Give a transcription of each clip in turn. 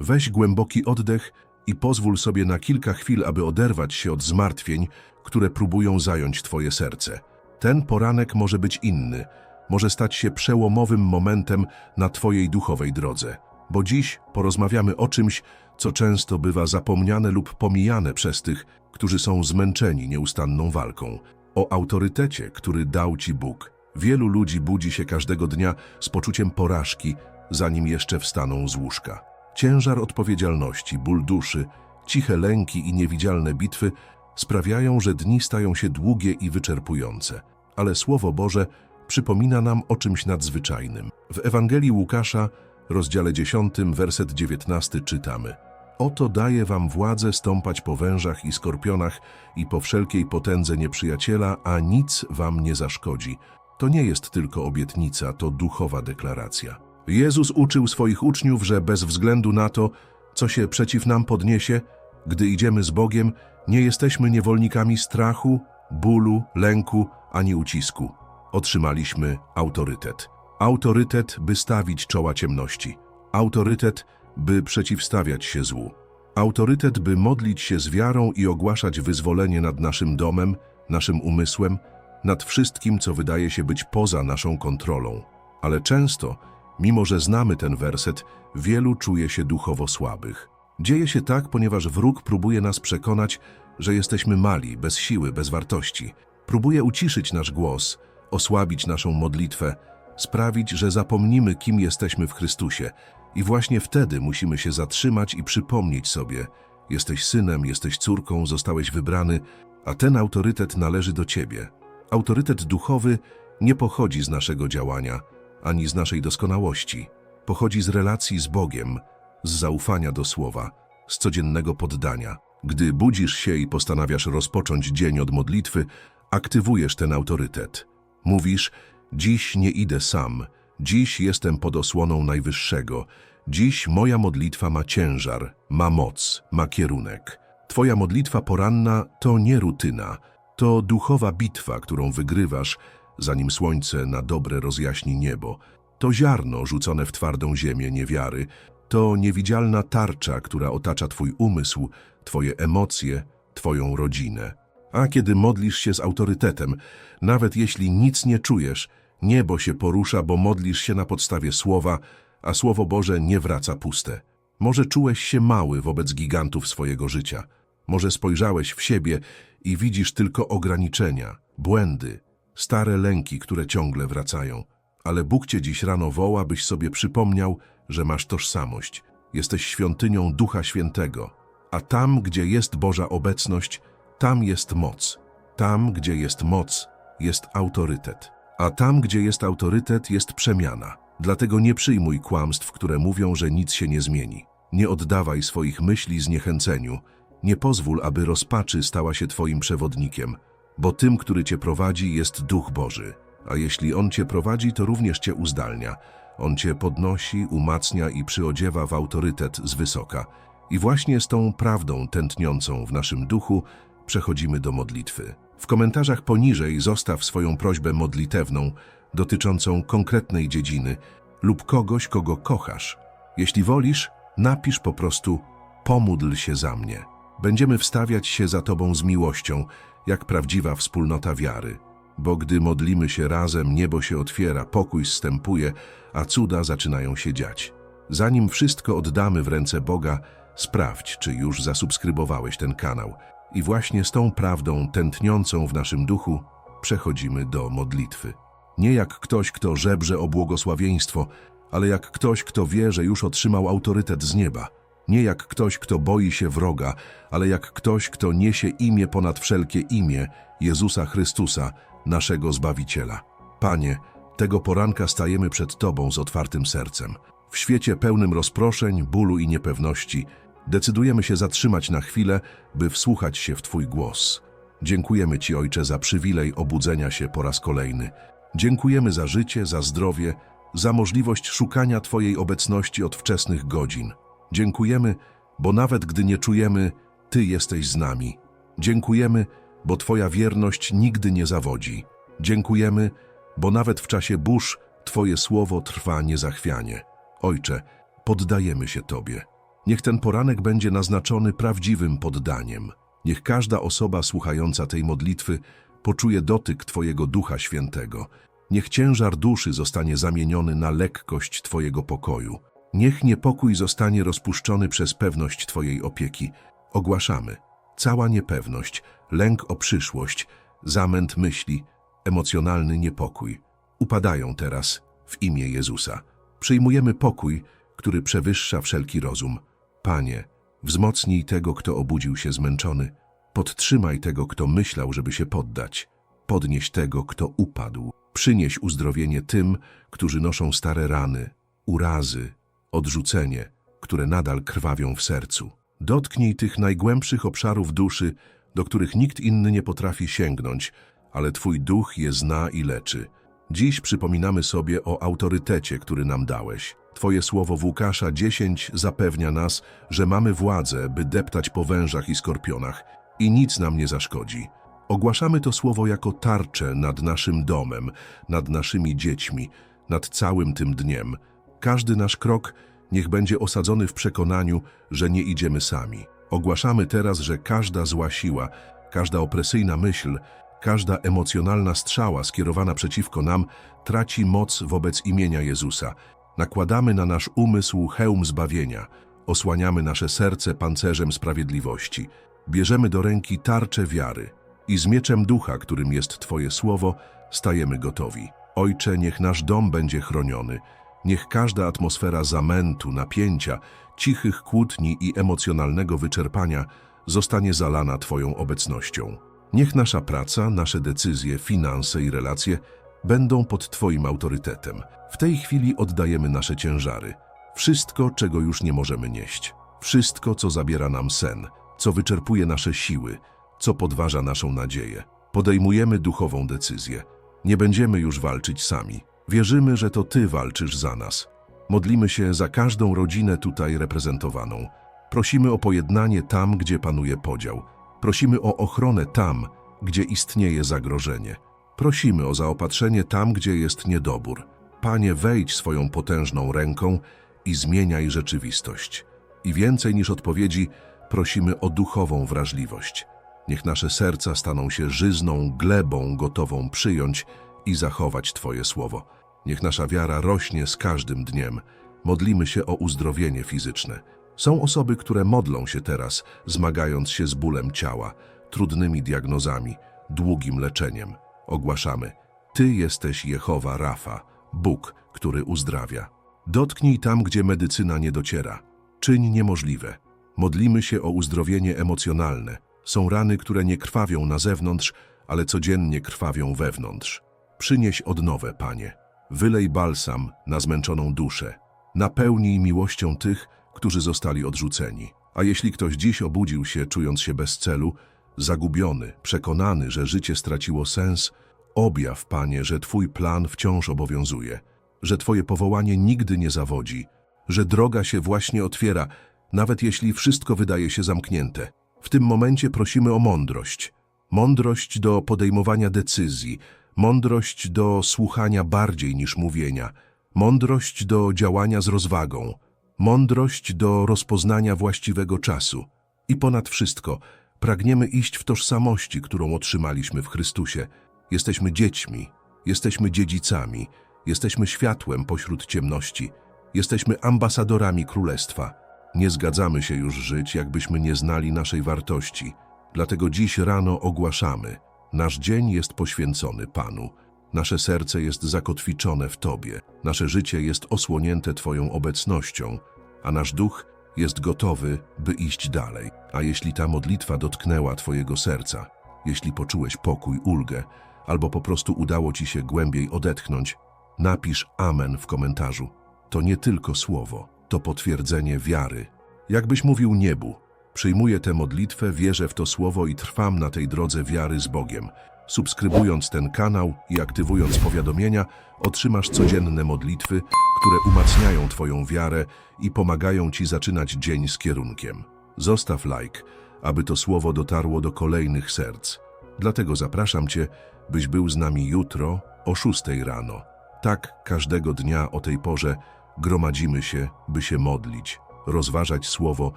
Weź głęboki oddech i pozwól sobie na kilka chwil, aby oderwać się od zmartwień, które próbują zająć Twoje serce. Ten poranek może być inny, może stać się przełomowym momentem na Twojej duchowej drodze. Bo dziś porozmawiamy o czymś, co często bywa zapomniane lub pomijane przez tych, którzy są zmęczeni nieustanną walką. O autorytecie, który dał Ci Bóg. Wielu ludzi budzi się każdego dnia z poczuciem porażki, zanim jeszcze wstaną z łóżka. Ciężar odpowiedzialności, ból duszy, ciche lęki i niewidzialne bitwy sprawiają, że dni stają się długie i wyczerpujące. Ale Słowo Boże przypomina nam o czymś nadzwyczajnym. W Ewangelii Łukasza, rozdziale 10, werset 19 czytamy Oto daję wam władzę stąpać po wężach i skorpionach i po wszelkiej potędze nieprzyjaciela, a nic wam nie zaszkodzi. To nie jest tylko obietnica, to duchowa deklaracja. Jezus uczył swoich uczniów, że bez względu na to, co się przeciw nam podniesie, gdy idziemy z Bogiem, nie jesteśmy niewolnikami strachu, bólu, lęku ani ucisku. Otrzymaliśmy autorytet. Autorytet, by stawić czoła ciemności. Autorytet, by przeciwstawiać się złu. Autorytet, by modlić się z wiarą i ogłaszać wyzwolenie nad naszym domem, naszym umysłem, nad wszystkim, co wydaje się być poza naszą kontrolą. Ale często, mimo że znamy ten werset, wielu czuje się duchowo słabych. Dzieje się tak, ponieważ wróg próbuje nas przekonać, że jesteśmy mali, bez siły, bez wartości. Próbuje uciszyć nasz głos, osłabić naszą modlitwę, sprawić, że zapomnimy, kim jesteśmy w Chrystusie. I właśnie wtedy musimy się zatrzymać i przypomnieć sobie: jesteś synem, jesteś córką, zostałeś wybrany, a ten autorytet należy do ciebie. Autorytet duchowy nie pochodzi z naszego działania, ani z naszej doskonałości. Pochodzi z relacji z Bogiem, z zaufania do słowa, z codziennego poddania. Gdy budzisz się i postanawiasz rozpocząć dzień od modlitwy, aktywujesz ten autorytet. Mówisz: Dziś nie idę sam, dziś jestem pod osłoną Najwyższego, dziś moja modlitwa ma ciężar, ma moc, ma kierunek. Twoja modlitwa poranna to nie rutyna, to duchowa bitwa, którą wygrywasz, zanim słońce na dobre rozjaśni niebo. To ziarno rzucone w twardą ziemię niewiary, to niewidzialna tarcza, która otacza Twój umysł, Twoje emocje, Twoją rodzinę. A kiedy modlisz się z autorytetem, nawet jeśli nic nie czujesz, niebo się porusza, bo modlisz się na podstawie słowa, a Słowo Boże nie wraca puste. Może czułeś się mały wobec gigantów swojego życia. Może spojrzałeś w siebie i widzisz tylko ograniczenia, błędy, stare lęki, które ciągle wracają. Ale Bóg cię dziś rano woła, byś sobie przypomniał, że masz tożsamość. Jesteś świątynią Ducha Świętego. A tam, gdzie jest Boża obecność, tam jest moc. Tam, gdzie jest moc, jest autorytet. A tam, gdzie jest autorytet, jest przemiana. Dlatego nie przyjmuj kłamstw, które mówią, że nic się nie zmieni. Nie oddawaj swoich myśli zniechęceniu. Nie pozwól, aby rozpaczy stała się Twoim przewodnikiem, bo tym, który Cię prowadzi, jest Duch Boży. A jeśli On Cię prowadzi, to również Cię uzdalnia. On Cię podnosi, umacnia i przyodziewa w autorytet z wysoka. I właśnie z tą prawdą tętniącą w naszym duchu przechodzimy do modlitwy. W komentarzach poniżej zostaw swoją prośbę modlitewną dotyczącą konkretnej dziedziny lub kogoś, kogo kochasz. Jeśli wolisz, napisz po prostu pomódl się za mnie. Będziemy wstawiać się za Tobą z miłością, jak prawdziwa wspólnota wiary. Bo gdy modlimy się razem, niebo się otwiera, pokój zstępuje, a cuda zaczynają się dziać. Zanim wszystko oddamy w ręce Boga, sprawdź, czy już zasubskrybowałeś ten kanał. I właśnie z tą prawdą tętniącą w naszym duchu przechodzimy do modlitwy. Nie jak ktoś, kto żebrze o błogosławieństwo, ale jak ktoś, kto wie, że już otrzymał autorytet z nieba. Nie jak ktoś, kto boi się wroga, ale jak ktoś, kto niesie imię ponad wszelkie imię Jezusa Chrystusa, naszego Zbawiciela. Panie, tego poranka stajemy przed Tobą z otwartym sercem. W świecie pełnym rozproszeń, bólu i niepewności decydujemy się zatrzymać na chwilę, by wsłuchać się w Twój głos. Dziękujemy Ci, Ojcze, za przywilej obudzenia się po raz kolejny. Dziękujemy za życie, za zdrowie, za możliwość szukania Twojej obecności od wczesnych godzin. Dziękujemy, bo nawet gdy nie czujemy, Ty jesteś z nami. Dziękujemy, bo Twoja wierność nigdy nie zawodzi. Dziękujemy, bo nawet w czasie burz Twoje słowo trwa niezachwianie. Ojcze, poddajemy się Tobie. Niech ten poranek będzie naznaczony prawdziwym poddaniem. Niech każda osoba słuchająca tej modlitwy poczuje dotyk Twojego Ducha Świętego. Niech ciężar duszy zostanie zamieniony na lekkość Twojego pokoju. Niech niepokój zostanie rozpuszczony przez pewność Twojej opieki. Ogłaszamy. Cała niepewność, lęk o przyszłość, zamęt myśli, emocjonalny niepokój upadają teraz w imię Jezusa. Przyjmujemy pokój, który przewyższa wszelki rozum. Panie, wzmocnij tego, kto obudził się zmęczony. Podtrzymaj tego, kto myślał, żeby się poddać. Podnieś tego, kto upadł. Przynieś uzdrowienie tym, którzy noszą stare rany, urazy, odrzucenie, które nadal krwawią w sercu. Dotknij tych najgłębszych obszarów duszy, do których nikt inny nie potrafi sięgnąć, ale Twój duch je zna i leczy. Dziś przypominamy sobie o autorytecie, który nam dałeś. Twoje słowo w Łukasza 10 zapewnia nas, że mamy władzę, by deptać po wężach i skorpionach i nic nam nie zaszkodzi. Ogłaszamy to słowo jako tarczę nad naszym domem, nad naszymi dziećmi, nad całym tym dniem. Każdy nasz krok niech będzie osadzony w przekonaniu, że nie idziemy sami. Ogłaszamy teraz, że każda zła siła, każda opresyjna myśl, każda emocjonalna strzała skierowana przeciwko nam traci moc wobec imienia Jezusa. Nakładamy na nasz umysł hełm zbawienia, osłaniamy nasze serce pancerzem sprawiedliwości, bierzemy do ręki tarczę wiary i z mieczem ducha, którym jest Twoje słowo, stajemy gotowi. Ojcze, niech nasz dom będzie chroniony, niech każda atmosfera zamętu, napięcia, cichych kłótni i emocjonalnego wyczerpania zostanie zalana Twoją obecnością. Niech nasza praca, nasze decyzje, finanse i relacje będą pod Twoim autorytetem. W tej chwili oddajemy nasze ciężary. Wszystko, czego już nie możemy nieść. Wszystko, co zabiera nam sen, co wyczerpuje nasze siły, co podważa naszą nadzieję. Podejmujemy duchową decyzję. Nie będziemy już walczyć sami. Wierzymy, że to Ty walczysz za nas. Modlimy się za każdą rodzinę tutaj reprezentowaną. Prosimy o pojednanie tam, gdzie panuje podział. Prosimy o ochronę tam, gdzie istnieje zagrożenie. Prosimy o zaopatrzenie tam, gdzie jest niedobór. Panie, wejdź swoją potężną ręką i zmieniaj rzeczywistość. I więcej niż odpowiedzi, prosimy o duchową wrażliwość. Niech nasze serca staną się żyzną glebą gotową przyjąć i zachować Twoje słowo. Niech nasza wiara rośnie z każdym dniem. Modlimy się o uzdrowienie fizyczne. Są osoby, które modlą się teraz, zmagając się z bólem ciała, trudnymi diagnozami, długim leczeniem. Ogłaszamy: Ty jesteś Jehowa Rafa, Bóg, który uzdrawia. Dotknij tam, gdzie medycyna nie dociera. Czyń niemożliwe. Modlimy się o uzdrowienie emocjonalne. Są rany, które nie krwawią na zewnątrz, ale codziennie krwawią wewnątrz. Przynieś odnowę, Panie. Wylej balsam na zmęczoną duszę. Napełnij miłością tych, którzy zostali odrzuceni. A jeśli ktoś dziś obudził się, czując się bez celu, zagubiony, przekonany, że życie straciło sens, objaw, Panie, że Twój plan wciąż obowiązuje, że Twoje powołanie nigdy nie zawodzi, że droga się właśnie otwiera, nawet jeśli wszystko wydaje się zamknięte. W tym momencie prosimy o mądrość. Mądrość do podejmowania decyzji, mądrość do słuchania bardziej niż mówienia, mądrość do działania z rozwagą, mądrość do rozpoznania właściwego czasu. I ponad wszystko pragniemy iść w tożsamości, którą otrzymaliśmy w Chrystusie. Jesteśmy dziećmi, jesteśmy dziedzicami, jesteśmy światłem pośród ciemności, jesteśmy ambasadorami Królestwa. Nie zgadzamy się już żyć, jakbyśmy nie znali naszej wartości. Dlatego dziś rano ogłaszamy: Nasz dzień jest poświęcony Panu. Nasze serce jest zakotwiczone w Tobie. Nasze życie jest osłonięte Twoją obecnością, a nasz duch jest gotowy, by iść dalej. A jeśli ta modlitwa dotknęła Twojego serca, jeśli poczułeś pokój, ulgę, albo po prostu udało Ci się głębiej odetchnąć, napisz Amen w komentarzu. To nie tylko słowo, to potwierdzenie wiary. Jakbyś mówił niebu, przyjmuję tę modlitwę, wierzę w to słowo i trwam na tej drodze wiary z Bogiem. Subskrybując ten kanał i aktywując powiadomienia, otrzymasz codzienne modlitwy, które umacniają Twoją wiarę i pomagają Ci zaczynać dzień z kierunkiem. Zostaw like, aby to słowo dotarło do kolejnych serc. Dlatego zapraszam Cię, byś był z nami jutro o 6 rano. Tak każdego dnia o tej porze gromadzimy się, by się modlić, rozważać słowo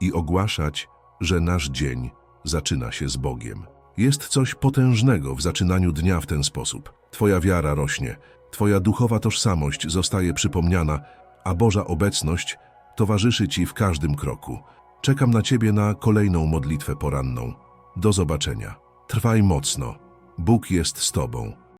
i ogłaszać, że nasz dzień zaczyna się z Bogiem. Jest coś potężnego w zaczynaniu dnia w ten sposób. Twoja wiara rośnie, Twoja duchowa tożsamość zostaje przypomniana, a Boża obecność towarzyszy Ci w każdym kroku. Czekam na Ciebie na kolejną modlitwę poranną. Do zobaczenia. Trwaj mocno. Bóg jest z Tobą.